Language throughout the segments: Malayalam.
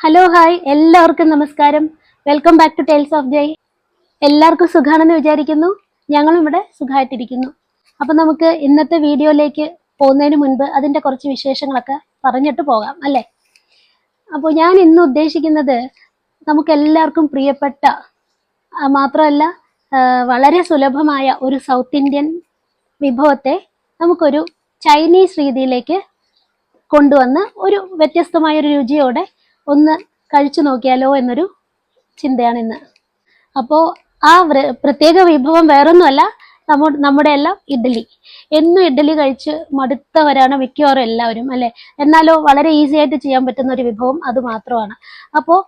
ഹലോ ഹായ് എല്ലാവർക്കും നമസ്കാരം. Welcome back to tails of Jai എല്ലാവർക്കും സുഖാണെന്ന് വിചാരിക്കുന്നു. ഞങ്ങളും ഇവിടെ സുഖമായിട്ടിരിക്കുന്നു. അപ്പൊ നമുക്ക് ഇന്നത്തെ വീഡിയോയിലേക്ക് പോകുന്നതിന് മുൻപ് അതിന്റെ കുറച്ച് വിശേഷങ്ങളൊക്കെ പറഞ്ഞിട്ട് പോകാം അല്ലേ? അപ്പോൾ ഞാൻ ഇന്ന് ഉദ്ദേശിക്കുന്നത് നമുക്ക് എല്ലാവർക്കും പ്രിയപ്പെട്ട മാത്രമല്ല വളരെ സുലഭമായ ഒരു സൗത്ത് ഇന്ത്യൻ വിഭവത്തെ നമുക്കൊരു ചൈനീസ് രീതിയിലേക്ക് കൊണ്ടുവന്ന് ഒരു വ്യത്യസ്തമായ ഒരു രുചിയോടെ ഒന്ന് കഴിച്ചു നോക്കിയാലോ എന്നൊരു ചിന്തയാണ് ഇന്ന്. അപ്പോൾ ആ പ്രത്യേക വിഭവം വേറൊന്നുമല്ല നമ്മ നമ്മുടെ എല്ലാം ഇഡ്ഡലി. എന്നും ഇഡ്ഡലി കഴിച്ച് മടുത്തവരാണ് മിക്കവാറും എല്ലാവരും അല്ലെ? എന്നാലോ വളരെ ഈസി ആയിട്ട് ചെയ്യാൻ പറ്റുന്ന ഒരു വിഭവം അത് മാത്രമാണ്. അപ്പോൾ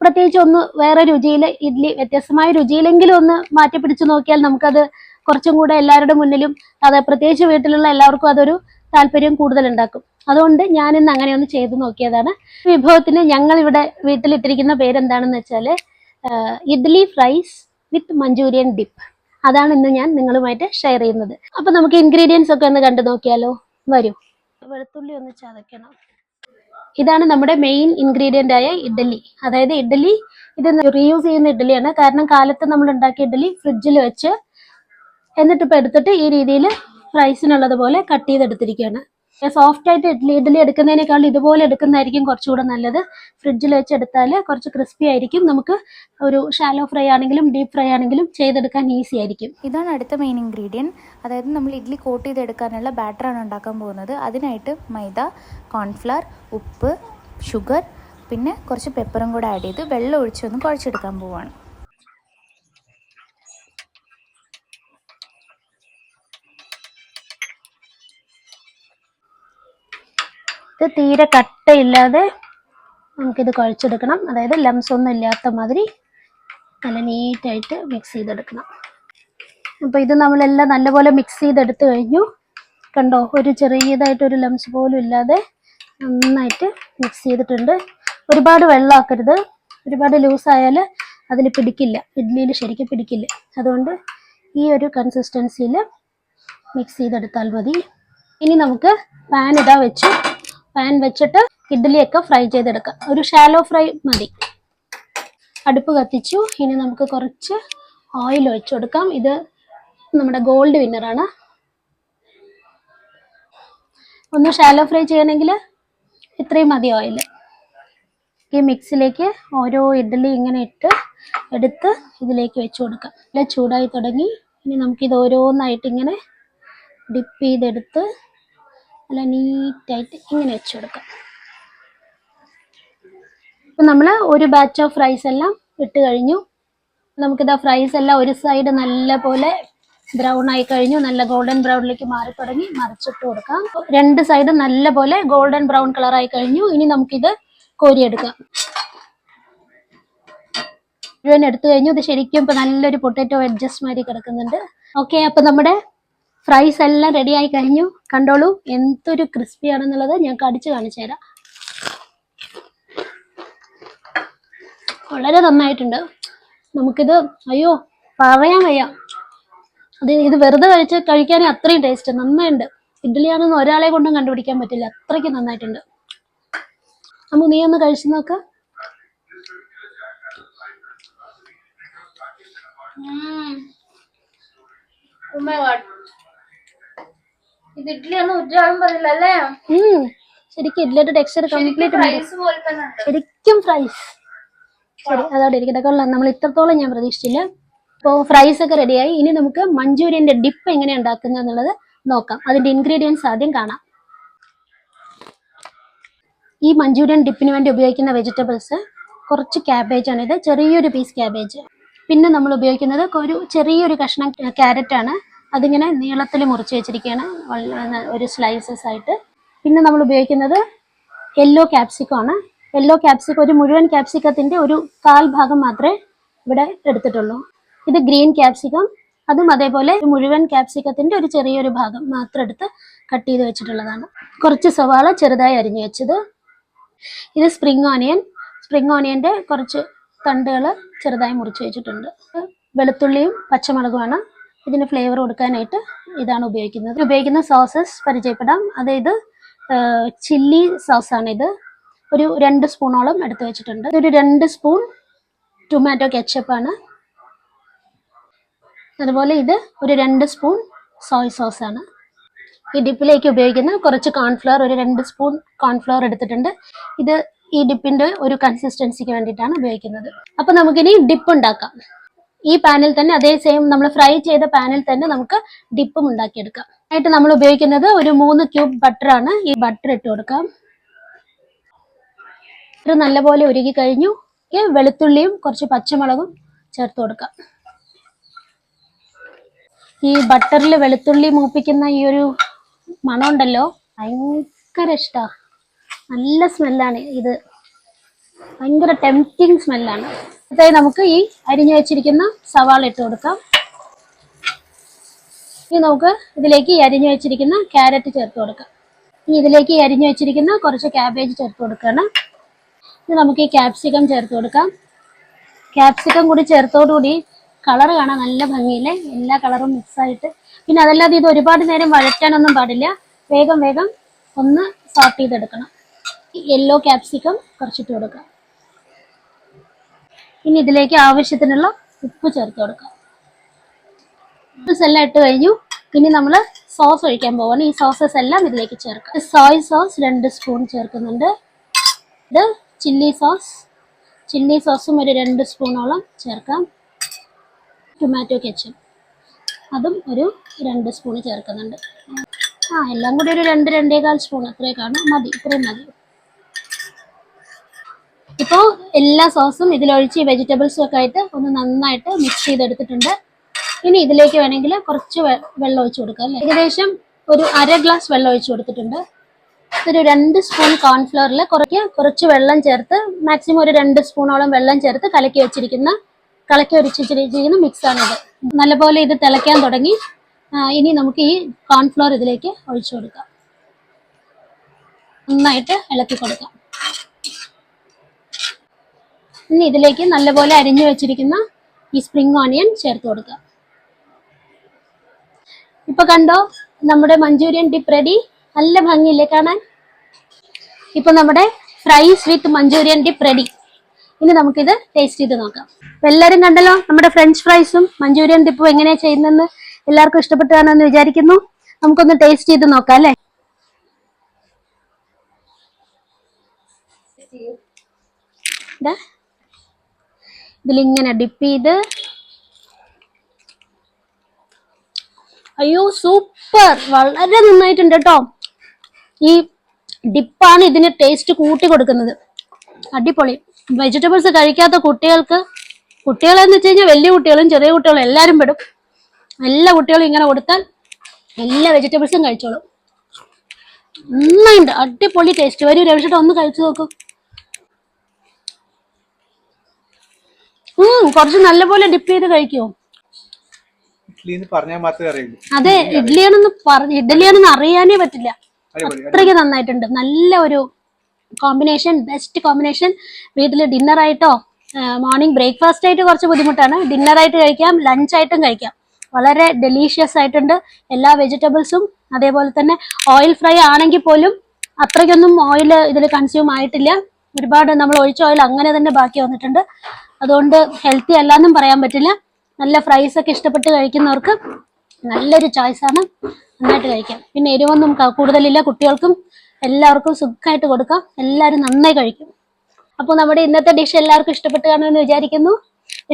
പ്രത്യേകിച്ച് ഒന്ന് വേറെ രുചിയിൽ ഇഡ്ഡലി വ്യത്യസ്തമായ രുചിയിലെങ്കിലും ഒന്ന് മാറ്റി പിടിച്ചു നോക്കിയാൽ നമുക്കത് കുറച്ചും കൂടെ എല്ലാവരുടെ മുന്നിലും അത് പ്രത്യേകിച്ച് വീട്ടിലുള്ള എല്ലാവർക്കും അതൊരു താല്പര്യം കൂടുതൽ ഉണ്ടാക്കും അതുകൊണ്ട് ഞാൻ ഇന്ന് അങ്ങനെ ഒന്ന് ചെയ്തു നോക്കിയതാണ്. വിഭവത്തിന് ഞങ്ങൾ ഇവിടെ വീട്ടിലിട്ടിരിക്കുന്ന പേരെന്താണെന്ന് വെച്ചാൽ idli fries with manchurian dip. അതാണ് ഇന്ന് ഞാൻ നിങ്ങളുമായിട്ട് ഷെയർ ചെയ്യുന്നത്. അപ്പൊ നമുക്ക് ഇൻഗ്രീഡിയൻസ് ഒക്കെ ഒന്ന് കണ്ടു നോക്കിയാലോ? വരൂ. വെളുത്തുള്ളി ഒന്ന് ചതയ്ക്കണം. ഇതാണ് നമ്മുടെ മെയിൻ ഇൻഗ്രീഡിയന്റ് ആയ ഇഡ്ഡലി അതായത് ഇഡ്ഡലി ഇത് റീയൂസ് ചെയ്യുന്ന ഇഡ്ഡലിയാണ് കാരണം കാലത്ത് നമ്മൾ ഉണ്ടാക്കിയ ഇഡ്ഡലി ഫ്രിഡ്ജിൽ വെച്ച് എന്നിട്ട് എടുത്തിട്ട് ഈ രീതിയിൽ റൈസിനുള്ളത് പോലെ കട്ട് ചെയ്തെടുത്തിരിക്കുകയാണ്. സോഫ്റ്റ് ആയിട്ട് ഇഡ്ഡലി ഇഡ്ഡലി എടുക്കുന്നതിനേക്കാൾ ഇതുപോലെ എടുക്കുന്നതായിരിക്കും കുറച്ചുകൂടെ നല്ലത്. ഫ്രിഡ്ജിൽ വെച്ച് എടുത്താൽ കുറച്ച് ക്രിസ്പി ആയിരിക്കും. നമുക്ക് ഒരു ഷാലോ ഫ്രൈ ആണെങ്കിലും ഡീപ്പ് ഫ്രൈ ആണെങ്കിലും ചെയ്തെടുക്കാൻ ഈസി ആയിരിക്കും. ഇതാണ് അടുത്ത മെയിൻ ഇൻഗ്രീഡിയന്റ് അതായത് നമ്മൾ ഇഡ്ഡലി കോട്ട് ചെയ്തെടുക്കാനുള്ള ബാറ്ററാണ് ഉണ്ടാക്കാൻ പോകുന്നത്. അതിനായിട്ട് മൈദ കോൺഫ്ലവർ ഉപ്പ് ഷുഗർ പിന്നെ കുറച്ച് പെപ്പറും കൂടെ ആഡ് ചെയ്ത് വെള്ളം ഒഴിച്ചൊന്ന് കുഴച്ചെടുക്കാൻ പോവാണ്. ഇത് തീരെ കട്ടയില്ലാതെ നമുക്കിത് കുഴച്ചെടുക്കണം. അതായത് ലംസ് ഒന്നും ഇല്ലാത്ത മാതിരി നല്ല നീറ്റായിട്ട് മിക്സ് ചെയ്തെടുക്കണം. അപ്പോൾ ഇത് നമ്മളെല്ലാം നല്ലപോലെ മിക്സ് ചെയ്തെടുത്ത് കഴിഞ്ഞു. കണ്ടോ ഒരു ചെറിയതായിട്ട് ഒരു ലംസ് പോലും ഇല്ലാതെ നന്നായിട്ട് മിക്സ് ചെയ്തിട്ടുണ്ട്. ഒരുപാട് വെള്ളമാക്കരുത്. ഒരുപാട് ലൂസായാൽ അതിൽ പിടിക്കില്ല. ഇഡ്ഡലിയിൽ ശരിക്കും പിടിക്കില്ല. അതുകൊണ്ട് ഈ ഒരു കൺസിസ്റ്റൻസിയിൽ മിക്സ് ചെയ്തെടുത്താൽ മതി. ഇനി നമുക്ക് പാൻ ഇതാ വെച്ചു പാൻ വെച്ചിട്ട് ഇഡ്ഡലിയൊക്കെ ഫ്രൈ ചെയ്തെടുക്കുക ഒരു ഷാലോ ഫ്രൈ മതി. അടുപ്പ് കത്തിച്ചു. ഇനി നമുക്ക് കുറച്ച് ഓയിൽ ഒഴിച്ചു കൊടുക്കാം. ഇത് നമ്മുടെ ഗോൾഡ് വിന്നറാണ് ഒന്ന് ഷാലോ ഫ്രൈ ചെയ്യണമെങ്കിൽ ഇത്രയും മതി ഓയിൽ ഈ മിക്സിലേക്ക് ഓരോ ഇഡ്ഡലി ഇങ്ങനെ ഇട്ട് എടുത്ത് ഇതിലേക്ക് വെച്ച് കൊടുക്കാം. നല്ല ചൂടായി തുടങ്ങി. ഇനി നമുക്കിത് ഓരോന്നായിട്ട് ഇങ്ങനെ ഡിപ്പ് ചെയ്തെടുത്ത് നല്ല നീറ്റായിട്ട് ഇങ്ങനെ വെച്ച് കൊടുക്കാം. ഇപ്പം നമ്മൾ ഒരു ബാച്ച് ഓഫ് റൈസ് എല്ലാം ഇട്ട് കഴിഞ്ഞു. നമുക്കിതാ ഫ്രൈസ് എല്ലാം ഒരു സൈഡ് നല്ല പോലെ ബ്രൗൺ ആയി കഴിഞ്ഞു. നല്ല ഗോൾഡൻ ബ്രൗണിലേക്ക് മാറി തുടങ്ങി മറിച്ചിട്ട് കൊടുക്കാം. രണ്ട് സൈഡ് നല്ല പോലെ ഗോൾഡൻ ബ്രൗൺ കളർ ആയി കഴിഞ്ഞു. ഇനി നമുക്കിത് കോരിയെടുക്കാം. മുഴുവൻ എടുത്തു കഴിഞ്ഞു. ഇത് ശരിക്കും ഇപ്പൊ നല്ലൊരു പൊട്ടറ്റോ അഡ്ജസ്റ്റ് മാതിരി കിടക്കുന്നുണ്ട്. ഓക്കെ അപ്പൊ നമ്മുടെ ഫ്രൈസ് എല്ലാം റെഡി ആയി കഴിഞ്ഞു. കണ്ടോളൂ എന്തൊരു ക്രിസ്പി ആണെന്നുള്ളത് ഞാൻ കടിച്ചു കാണിച്ചു തരാം. വളരെ നന്നായിട്ടുണ്ട്. നമുക്കിത് അയ്യോ പറയാൻ വയ്യ. അത് ഇത് വെറുതെ കഴിച്ച് കഴിക്കാനേ അത്രയും ടേസ്റ്റ് നന്നായിട്ടുണ്ട് ഇഡ്ഡലിയാണെന്ന് ഒരാളെ കൊണ്ടും കണ്ടുപിടിക്കാൻ പറ്റില്ല. അത്രയ്ക്ക് നന്നായിട്ടുണ്ട്. നമുക്ക് നീ ഒന്ന് കഴിച്ചു നോക്ക്. ഇത് ഇഡ്ഡലി ഒന്നും ഉജ്ജാളും പറയില്ല അല്ലേ? ഉം. ശരിക്കും ഇഡ്ഡലിയുടെ ടെക്സ്ചർ കംപ്ലീറ്റ് ശരിക്കും ഫ്രൈസ് ശരി അതവിടെ ഇരിക്കട്ടെ. കൊള്ളാം. നമ്മൾ ഇത്രത്തോളം ഞാൻ പ്രതീക്ഷിച്ചില്ല. അപ്പോൾ ഫ്രൈസ് ഒക്കെ റെഡിയായി ഇനി നമുക്ക് മഞ്ചൂരിയന്റെ ഡിപ്പ് എങ്ങനെ ഉണ്ടാക്കുന്നത് എന്നുള്ളത് നോക്കാം. അതിന്റെ ഇൻഗ്രീഡിയൻസ് ആദ്യം കാണാം. ഈ മഞ്ചൂരിയൻ ഡിപ്പിന് വേണ്ടി ഉപയോഗിക്കുന്ന വെജിറ്റബിൾസ് കുറച്ച് ക്യാബേജ് ആണ് ഇത്. ചെറിയൊരു പീസ് ക്യാബേജ് പിന്നെ നമ്മൾ ഉപയോഗിക്കുന്നത് ഒരു ചെറിയൊരു കഷ്ണം ക്യാരറ്റ് ആണ്. അതിങ്ങനെ നീളത്തിൽ മുറിച്ച് വെച്ചിരിക്കുകയാണ്. ഒരു സ്ലൈസസ് ആയിട്ട്. പിന്നെ നമ്മൾ ഉപയോഗിക്കുന്നത് യെല്ലോ ക്യാപ്സിക്കം ആണ്. യെല്ലോ ക്യാപ്സിക്കം ഒരു മുഴുവൻ ക്യാപ്സിക്കത്തിന്റെ ഒരു കാൽ ഭാഗം മാത്രമേ ഇവിടെ എടുത്തിട്ടുള്ളൂ. ഇത് ഗ്രീൻ ക്യാപ്സിക്കം അതും അതേപോലെ മുഴുവൻ ക്യാപ്സിക്കത്തിന്റെ ഒരു ചെറിയൊരു ഭാഗം മാത്രം എടുത്ത് കട്ട് ചെയ്ത് വെച്ചിട്ടുള്ളതാണ്. കുറച്ച് സവാള ചെറുതായി അരിഞ്ഞു വെച്ചത്. ഇത് സ്പ്രിംഗ് ഓണിയൻ സ്പ്രിംഗ് ഓണിയന്റെ കുറച്ച് തണ്ടുകൾ ചെറുതായി മുറിച്ച് വെച്ചിട്ടുണ്ട്. വെളുത്തുള്ളിയും പച്ചമുളകുമാണ്. ഇതിന് ഫ്ലേവർ കൊടുക്കാനായിട്ട് ഇതാണ് ഉപയോഗിക്കുന്നത്. ഉപയോഗിക്കുന്ന സോസസ് പരിചയപ്പെടാം. അതായത് ചില്ലി സോസാണ് ഇത്. ഒരു രണ്ട് സ്പൂണോളം എടുത്തു വെച്ചിട്ടുണ്ട്. ഇതൊരു രണ്ട് സ്പൂൺ ടൊമാറ്റോ കെച്ചപ്പാണ് അതുപോലെ ഇത് ഒരു രണ്ട് സ്പൂൺ സോയ് സോസ് ആണ്. ഈ ഡിപ്പിലേക്ക് ഉപയോഗിക്കുന്ന കുറച്ച് കോൺഫ്ലവർ ഒരു രണ്ട് സ്പൂൺ കോൺഫ്ലവർ എടുത്തിട്ടുണ്ട്. ഇത് ഈ ഡിപ്പിന്റെ ഒരു കൺസിസ്റ്റൻസിക്ക് വേണ്ടിയിട്ടാണ് ഉപയോഗിക്കുന്നത്. അപ്പോൾ നമുക്കിനി ഡിപ്പ് ഉണ്ടാക്കാം. ഈ പാനിൽ തന്നെ അതേ സെയിം നമ്മൾ ഫ്രൈ ചെയ്ത പാനിൽ തന്നെ നമുക്ക് ഡിപ്പും ഉണ്ടാക്കിയെടുക്കാം. ആയിട്ട് നമ്മൾ ഉപയോഗിക്കുന്നത് ഒരു മൂന്ന് ക്യൂബ് ബട്ടറാണ് ഈ ബട്ടർ ഇട്ട് കൊടുക്കാം. ബട്ടർ നല്ലപോലെ ഉരുകി കഴിഞ്ഞു. വെളുത്തുള്ളിയും കുറച്ച് പച്ചമുളകും ചേർത്ത് കൊടുക്കാം. ഈ ബട്ടറിൽ വെളുത്തുള്ളി മൂപ്പിക്കുന്ന ഈ ഒരു മണമുണ്ടല്ലോ ഭയങ്കര ഇഷ്ടമാണ് നല്ല സ്മെല്ലാണ് ഇത്. ഭയങ്കര ടെംപ്റ്റിംഗ് സ്മെല്ലാണ് അതായത് നമുക്ക് ഈ അരിഞ്ഞു വെച്ചിരിക്കുന്ന സവാള ഇട്ട് കൊടുക്കാം. ഇനി നമുക്ക് ഇതിലേക്ക് ഈ അരിഞ്ഞു വെച്ചിരിക്കുന്ന ക്യാരറ്റ് ചേർത്ത് കൊടുക്കാം. ഇനി ഇതിലേക്ക് ഈ അരിഞ്ഞു വെച്ചിരിക്കുന്ന കുറച്ച് ക്യാബേജ് ചേർത്ത് കൊടുക്കുകയാണ്. ഇനി നമുക്ക് ഈ ക്യാപ്സിക്കം ചേർത്ത് കൊടുക്കാം. ക്യാപ്സിക്കം കൂടി ചേർത്തോടുകൂടി കളർ കാണാൻ നല്ല ഭംഗിയില്ലേ? എല്ലാ കളറും മിക്സായിട്ട് പിന്നെ അതല്ലാതെ ഇത് ഒരുപാട് നേരം വഴറ്റാനൊന്നും പാടില്ല. വേഗം വേഗം ഒന്ന് സോട്ട് ചെയ്തെടുക്കണം. യെല്ലോ ക്യാപ്സിക്കം കുറച്ചിട്ട് കൊടുക്കാം. ഇനി ഇതിലേക്ക് ആവശ്യത്തിനുള്ള ഉപ്പ് ചേർത്ത് കൊടുക്കാം. ഉപ്പ് എല്ലാം ഇട്ട് കഴിഞ്ഞു. ഇനി നമ്മൾ സോസ് ഒഴിക്കാൻ പോവാണ്. ഈ സോസസ് എല്ലാം ഇതിലേക്ക് ചേർക്കാം. സോയ് സോസ് രണ്ട് സ്പൂൺ ചേർക്കുന്നുണ്ട്. ഇത് ചില്ലി സോസ് ചില്ലി സോസും ഒരു രണ്ട് സ്പൂണോളം ചേർക്കാം. ടൊമാറ്റോ കെച്ചപ്പ് അതും ഒരു രണ്ട് സ്പൂൺ ചേർക്കുന്നുണ്ട്. ആ എല്ലാം കൂടി ഒരു രണ്ട് രണ്ടേകാൽ സ്പൂൺ കാണും. മതി ഇത്രയും മതി. എല്ലാ സോസും ഇതിലൊഴിച്ച് വെജിറ്റബിൾസും ഒക്കെ ആയിട്ട് ഒന്ന് നന്നായിട്ട് മിക്സ് ചെയ്തെടുത്തിട്ടുണ്ട്. ഇനി ഇതിലേക്ക് വേണമെങ്കിൽ കുറച്ച് വെള്ളം ഒഴിച്ച് കൊടുക്കാം അല്ലേ? ഏകദേശം ഒരു അര ഗ്ലാസ് വെള്ളം ഒഴിച്ച് കൊടുത്തിട്ടുണ്ട്. ഒരു രണ്ട് സ്പൂൺ കോൺഫ്ലവറിൽ കുറയ്ക്ക് കുറച്ച് വെള്ളം ചേർത്ത് മാക്സിമം ഒരു രണ്ട് സ്പൂണോളം വെള്ളം ചേർത്ത് കലക്കി വെച്ചിരിക്കുന്ന കലക്കി വെച്ചിരിക്കുന്ന മിക്സാണിത് നല്ലപോലെ ഇത് തിളയ്ക്കാൻ തുടങ്ങി. ഇനി നമുക്ക് ഈ കോൺഫ്ലവർ ഇതിലേക്ക് ഒഴിച്ചു കൊടുക്കാം. നന്നായിട്ട് ഇളക്കി കൊടുക്കാം. ഇനി ഇതിലേക്ക് നല്ലപോലെ അരിഞ്ഞു വെച്ചിരിക്കുന്ന ഈ സ്പ്രിംഗ് ഓണിയൻ ചേർത്ത് കൊടുക്കുക. ഇപ്പൊ കണ്ടോ നമ്മുടെ മഞ്ചൂരിയൻ ഡിപ്പ് റെഡി നല്ല ഭംഗിയില്ലേ കാണാൻ? ഇപ്പൊ നമ്മുടെ fries with manchurian dip ready ഇനി നമുക്കിത് ടേസ്റ്റ് ചെയ്ത് നോക്കാം. അപ്പൊ എല്ലാരും കണ്ടല്ലോ നമ്മുടെ ഫ്രഞ്ച് ഫ്രൈസും മഞ്ചൂരിയൻ ഡിപ്പും എങ്ങനെയാ ചെയ്യുന്നതെന്ന് എല്ലാവർക്കും ഇഷ്ടപ്പെട്ടാണെന്ന് വിചാരിക്കുന്നു. നമുക്കൊന്ന് ടേസ്റ്റ് ചെയ്ത് നോക്കാം അല്ലേ? ദാ. ഇതിലിങ്ങനെ ഡിപ്പ് ചെയ്ത്. അയ്യോ സൂപ്പർ വളരെ നന്നായിട്ടുണ്ട് കേട്ടോ. ഈ ഡിപ്പാണ് ഇതിന് ടേസ്റ്റ് കൂട്ടി കൊടുക്കുന്നത്. അടിപൊളി. വെജിറ്റബിൾസ് കഴിക്കാത്ത കുട്ടികൾക്ക് കുട്ടികളെന്ന് വെച്ച് കഴിഞ്ഞാൽ വലിയ കുട്ടികളും ചെറിയ കുട്ടികളും എല്ലാവരും പെടും. എല്ലാ കുട്ടികളും ഇങ്ങനെ കൊടുത്താൽ എല്ലാ വെജിറ്റബിൾസും കഴിച്ചോളും. നന്നായിട്ടുണ്ട്. അടിപൊളി ടേസ്റ്റ് വരൂ രവിച്ചിട്ട് ഒന്ന് കഴിച്ചു നോക്കൂ. കുറച്ച് നല്ലപോലെ ഡിപ്പ് ചെയ്ത് കഴിക്കോ. അതെ ഇഡ്ഡലിയാണെന്ന് പറഞ്ഞു ഇഡ്ഡലിയാണെന്ന് അറിയാനേ പറ്റില്ല. അത്രയ്ക്ക് നന്നായിട്ടുണ്ട്. നല്ല ഒരു കോമ്പിനേഷൻ ബെസ്റ്റ് കോമ്പിനേഷൻ വീട്ടിൽ ഡിന്നർ ആയിട്ടോ മോർണിംഗ് ബ്രേക്ക്ഫാസ്റ്റ് ആയിട്ട് കുറച്ച് ബുദ്ധിമുട്ടാണ്. ഡിന്നർ ആയിട്ട് കഴിക്കാം ലഞ്ച് ആയിട്ടും കഴിക്കാം. വളരെ ഡെലീഷ്യസ് ആയിട്ടുണ്ട്. എല്ലാ വെജിറ്റബിൾസും അതേപോലെ തന്നെ ഓയിൽ ഫ്രൈ ആണെങ്കിൽ പോലും അത്രയ്ക്കൊന്നും ഓയിൽ ഇതിൽ കൺസ്യൂം ആയിട്ടില്ല. ഒരുപാട് നമ്മൾ ഒഴിച്ച ഓയിൽ അങ്ങനെ തന്നെ ബാക്കി വന്നിട്ടുണ്ട്. അതുകൊണ്ട് ഹെൽത്തി അല്ലാന്നും പറയാൻ പറ്റില്ല. നല്ല ഫ്രൈസ് ഒക്കെ ഇഷ്ടപ്പെട്ട് കഴിക്കുന്നവർക്ക് നല്ലൊരു ചോയ്സ് ആണ് നന്നായിട്ട് കഴിക്കാം. പിന്നെ എരിവൊന്നും കൂടുതലില്ല. കുട്ടികൾക്കും എല്ലാവർക്കും സുഖമായിട്ട് കൊടുക്കാം. എല്ലാവരും നന്നായി കഴിക്കും. അപ്പോൾ നമ്മുടെ ഇന്നത്തെ ഡിഷ് എല്ലാവർക്കും ഇഷ്ടപ്പെട്ട് കാണുമെന്ന് വിചാരിക്കുന്നു.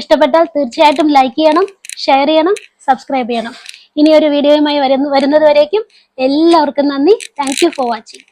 ഇഷ്ടപ്പെട്ടാൽ തീർച്ചയായിട്ടും ലൈക്ക് ചെയ്യണം ഷെയർ ചെയ്യണം സബ്സ്ക്രൈബ് ചെയ്യണം. ഇനി ഒരു വീഡിയോയുമായി വരുന്ന എല്ലാവർക്കും നന്ദി. Thank for watching